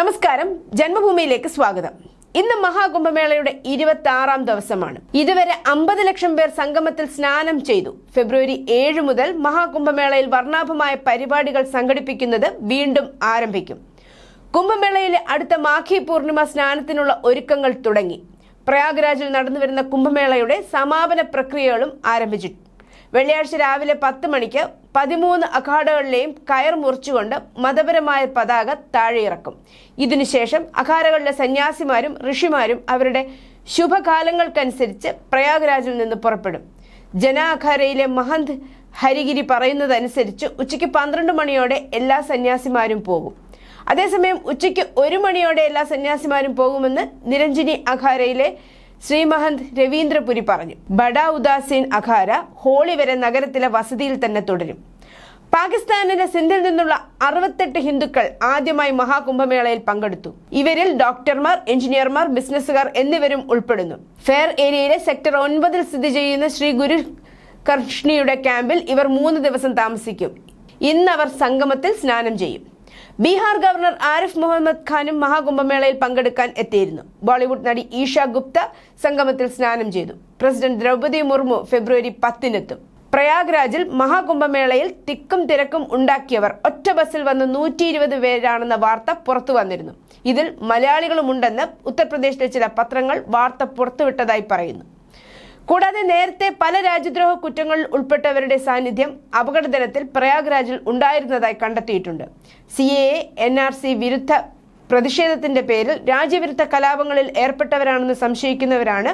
നമസ്കാരം. ജന്മഭൂമിയിലേക്ക് സ്വാഗതം. ഇന്ന് മഹാകുംഭമേളയുടെ ഇരുപത്തി ആറാം ദിവസമാണ്. ഇതുവരെ അമ്പത് ലക്ഷം പേർ സംഗമത്തിൽ സ്നാനം ചെയ്തു. ഫെബ്രുവരി ഏഴ് മുതൽ മഹാകുംഭമേളയിൽ വർണാഭമായ പരിപാടികൾ സംഘടിപ്പിക്കുന്നത് വീണ്ടും ആരംഭിക്കും. കുംഭമേളയിലെ അടുത്ത മാഘി പൂർണിമ സ്നാനത്തിനുള്ള ഒരുക്കങ്ങൾ തുടങ്ങി. പ്രയാഗ്രാജിൽ നടന്നുവരുന്ന കുംഭമേളയുടെ സമാപന പ്രക്രിയകളും ആരംഭിച്ചിട്ടുണ്ട്. വെള്ളിയാഴ്ച രാവിലെ പത്ത് മണിക്ക് പതിമൂന്ന് അഖാഡകളിലെയും കയർ മുറിച്ചുകൊണ്ട് മതപരമായ പതാക താഴെയിറക്കും. ഇതിനുശേഷം അഖാരകളിലെ സന്യാസിമാരും ഋഷിമാരും അവരുടെ ശുഭകാലങ്ങൾക്കനുസരിച്ച് പ്രയാഗ്രാജിൽ നിന്ന് പുറപ്പെടും. ജന അഖാരയിലെ മഹന്ത് ഹരിഗിരി പറയുന്നതനുസരിച്ച് ഉച്ചയ്ക്ക് പന്ത്രണ്ട് മണിയോടെ എല്ലാ സന്യാസിമാരും പോകും. അതേസമയം ഉച്ചയ്ക്ക് ഒരു മണിയോടെ എല്ലാ സന്യാസിമാരും പോകുമെന്ന് നിരഞ്ജിനി അഖാരയിലെ ശ്രീ മഹന്ത് രവീന്ദ്രപുരി പറഞ്ഞു. ബഡ ഉദാസീൻ അഖാര ഹോളി വരെ നഗരത്തിലെ വസതിയിൽ തന്നെ തുടരും. പാകിസ്ഥാനിലെ സിന്ധിൽ നിന്നുള്ള അറുപത്തെട്ട് ഹിന്ദുക്കൾ ആദ്യമായി മഹാകുംഭമേളയിൽ പങ്കെടുത്തു. ഇവരിൽ ഡോക്ടർമാർ എഞ്ചിനീയർമാർ ബിസിനസ്സുകാർ എന്നിവരും ഉൾപ്പെടുന്നു. ഫെയർ ഏരിയയിലെ സെക്ടർ ഒൻപതിൽ സ്ഥിതി ചെയ്യുന്ന ശ്രീ ഗുരു കർഷ്ണിയുടെ ക്യാമ്പിൽ ഇവർ മൂന്ന് ദിവസം താമസിക്കും. ഇന്ന് അവർ സംഗമത്തിൽ സ്നാനം ചെയ്യും. ബീഹാർ ഗവർണർ ആരിഫ് മുഹമ്മദ് ഖാനും മഹാകുംഭമേളയിൽ പങ്കെടുക്കാൻ എത്തിയിരുന്നു. ബോളിവുഡ് നടി ഈഷ ഗുപ്ത സംഗമത്തിൽ സ്നാനം ചെയ്തു. പ്രസിഡന്റ് ദ്രൗപദി മുർമു ഫെബ്രുവരി പത്തിനെത്തും. പ്രയാഗ്രാജിൽ മഹാകുംഭമേളയിൽ തിക്കും തിരക്കും ഉണ്ടാക്കിയവർ ഒറ്റ ബസ്സിൽ വന്ന് നൂറ്റി ഇരുപത് പേരാണെന്ന വാർത്ത പുറത്തു വന്നിരുന്നു. ഇതിൽ മലയാളികളുമുണ്ടെന്ന് ഉത്തർപ്രദേശിലെ ചില പത്രങ്ങൾ വാർത്ത പുറത്തുവിട്ടതായി പറയുന്നു. കൂടാതെ നേരത്തെ പല രാജ്യദ്രോഹ കുറ്റങ്ങളിൽ ഉൾപ്പെട്ടവരുടെ സാന്നിധ്യം അപകട ദിനത്തിൽ പ്രയാഗ്രാജിൽ ഉണ്ടായിരുന്നതായി കണ്ടെത്തിയിട്ടുണ്ട്. C A N R C വിരുദ്ധ പ്രതിഷേധത്തിന്റെ പേരിൽ രാജ്യവിരുദ്ധ കലാപങ്ങളിൽ ഏർപ്പെട്ടവരാണെന്ന് സംശയിക്കുന്നവരാണ്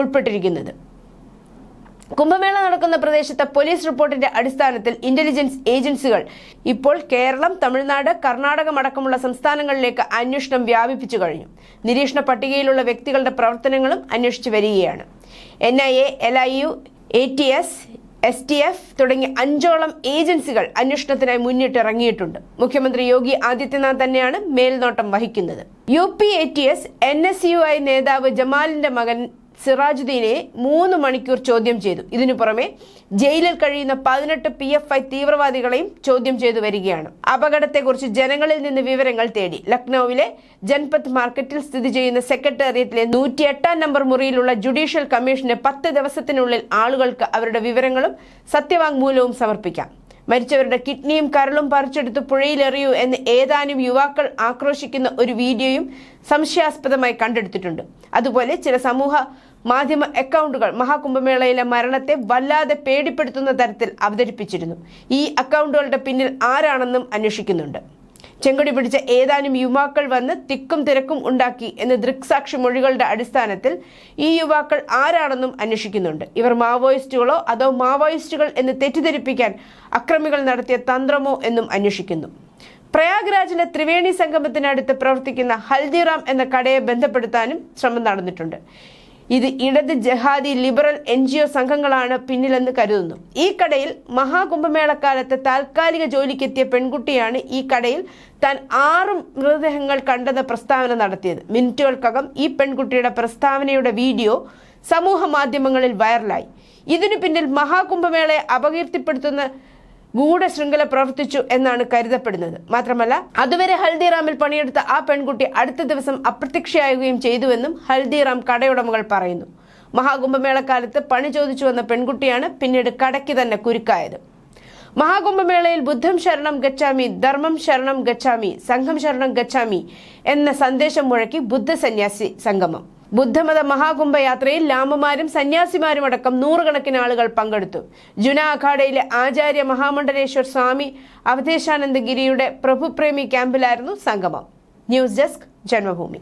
ഉൾപ്പെട്ടിരിക്കുന്നത്. കുംഭമേള നടക്കുന്ന പ്രദേശത്തെ പോലീസ് റിപ്പോർട്ടിന്റെ അടിസ്ഥാനത്തിൽ ഇന്റലിജൻസ് ഏജൻസികൾ ഇപ്പോൾ കേരളം തമിഴ്നാട് കർണാടകം അടക്കമുള്ള സംസ്ഥാനങ്ങളിലേക്ക് അന്വേഷണം വ്യാപിപ്പിച്ചു കഴിഞ്ഞു. നിരീക്ഷണ പട്ടികയിലുള്ള വ്യക്തികളുടെ പ്രവർത്തനങ്ങളും അന്വേഷിച്ചു വരികയാണ്. N I A L I U A T S S T F തുടങ്ങിയ അഞ്ചോളം ഏജൻസികൾ അന്വേഷണത്തിനായി മുന്നിട്ടിറങ്ങിയിട്ടുണ്ട്. മുഖ്യമന്ത്രി യോഗി ആദിത്യനാഥ് തന്നെയാണ് മേൽനോട്ടം വഹിക്കുന്നത്. U P A T S N S U I നേതാവ് ജമാലിന്റെ മകൻ സിറാജുദ്ദീനെ മൂന്ന് മണിക്കൂർ ചോദ്യം ചെയ്തു. ഇതിനു പുറമെ ജയിലിൽ കഴിയുന്ന പതിനെട്ട് പി എഫ് ഐ തീവ്രവാദികളെയും ചോദ്യം ചെയ്തു വരികയാണ്. അപകടത്തെക്കുറിച്ച് ജനങ്ങളിൽ നിന്ന് വിവരങ്ങൾ തേടി. ലക്നൌവിലെ ജൻപത് മാർക്കറ്റിൽ സ്ഥിതി ചെയ്യുന്ന സെക്രട്ടേറിയറ്റിലെ നൂറ്റി എട്ടാം നമ്പർ മുറിയിലുള്ള ജുഡീഷ്യൽ കമ്മീഷന് പത്ത് ദിവസത്തിനുള്ളിൽ ആളുകൾക്ക് അവരുടെ വിവരങ്ങളും സത്യവാങ്മൂലവും സമർപ്പിക്കാം. മരിച്ചവരുടെ കിഡ്നിയും കരളും പറിച്ചെടുത്ത് പുഴയിലെറിയൂ എന്ന് ഏതാനും യുവാക്കൾ ആക്രോശിക്കുന്ന ഒരു വീഡിയോയും സംശയാസ്പദമായി കണ്ടെടുത്തിട്ടുണ്ട്. അതുപോലെ ചില സമൂഹ മാധ്യമ അക്കൗണ്ടുകൾ മഹാകുംഭമേളയിലെ മരണത്തെ വല്ലാതെ പേടിപ്പെടുത്തുന്ന തരത്തിൽ അവതരിപ്പിച്ചിരുന്നു. ഈ അക്കൗണ്ടുകളുടെ പിന്നിൽ ആരാണെന്നും അന്വേഷിക്കുന്നുണ്ട്. ചെങ്കൊടി പിടിച്ച ഏതാനും യുവാക്കൾ വന്ന് തിക്കും തിരക്കും ഉണ്ടാക്കി എന്ന് ദൃക്സാക്ഷി മൊഴികളുടെ അടിസ്ഥാനത്തിൽ ഈ യുവാക്കൾ ആരാണെന്നും അന്വേഷിക്കുന്നുണ്ട്. ഇവർ മാവോയിസ്റ്റുകളോ അതോ മാവോയിസ്റ്റുകൾ എന്ന് തെറ്റിദ്ധരിപ്പിക്കാൻ അക്രമികൾ നടത്തിയ തന്ത്രമോ എന്നും അന്വേഷിക്കുന്നു. പ്രയാഗ്രാജിലെ ത്രിവേണി സംഗമത്തിനടുത്ത് പ്രവർത്തിക്കുന്ന ഹൽദിറാം എന്ന കടയെ ബന്ധപ്പെടുത്താനും ശ്രമം നടന്നിട്ടുണ്ട്. ഇത് ഇടത് ജഹാദി ലിബറൽ എൻ ജി ഒ സംഘങ്ങളാണ് പിന്നിലെന്ന് കരുതുന്നു. ഈ കടയിൽ മഹാകുംഭമേളക്കാലത്ത് താൽക്കാലിക ജോലിക്കെത്തിയ പെൺകുട്ടിയാണ് ഈ കടയിൽ താൻ ആറ് മൃതദേഹങ്ങൾ കണ്ടെന്ന പ്രസ്താവന നടത്തിയത്. മിനിറ്റുകൾക്കകം ഈ പെൺകുട്ടിയുടെ പ്രസ്താവനയുടെ വീഡിയോ സമൂഹ മാധ്യമങ്ങളിൽ വൈറലായി. ഇതിനു പിന്നിൽ മഹാകുംഭമേളയെ അപകീർത്തിപ്പെടുത്തുന്ന ഗൂഢശൃംഖല പ്രവർത്തിച്ചു എന്നാണ് കരുതപ്പെടുന്നത്. മാത്രമല്ല അതുവരെ ഹൽദിറാമിൽ പണിയെടുത്ത ആ പെൺകുട്ടി അടുത്ത ദിവസം അപ്രത്യക്ഷയാകുകയും ചെയ്തുവെന്നും ഹൽദിറാം കടയുടമകൾ പറയുന്നു. മഹാകുംഭമേളക്കാലത്ത് പണി ചോദിച്ചു വന്ന പെൺകുട്ടിയാണ് പിന്നീട് കടയ്ക്ക് തന്നെ കുരുക്കായത്. മഹാകുംഭമേളയിൽ ബുദ്ധം ശരണം ഗച്ഛാമി ധർമ്മം ശരണം ഗച്ഛാമി സംഘം ശരണം ഗച്ഛാമി എന്ന സന്ദേശം മുഴക്കി ബുദ്ധ സന്യാസി സംഗമം. ബുദ്ധമത മഹാകുംഭയാത്രയിൽ ലാമമാരും സന്യാസിമാരും അടക്കം നൂറുകണക്കിന് ആളുകൾ പങ്കെടുത്തു. ജുന അഖാഡയിലെ ആചാര്യ മഹാമണ്ഡലേശ്വർ സ്വാമി അവധേശാനന്ദഗിരിയുടെ പ്രഭുപ്രേമി ക്യാമ്പിലായിരുന്നു സംഗമം. News desk Janmabhumi.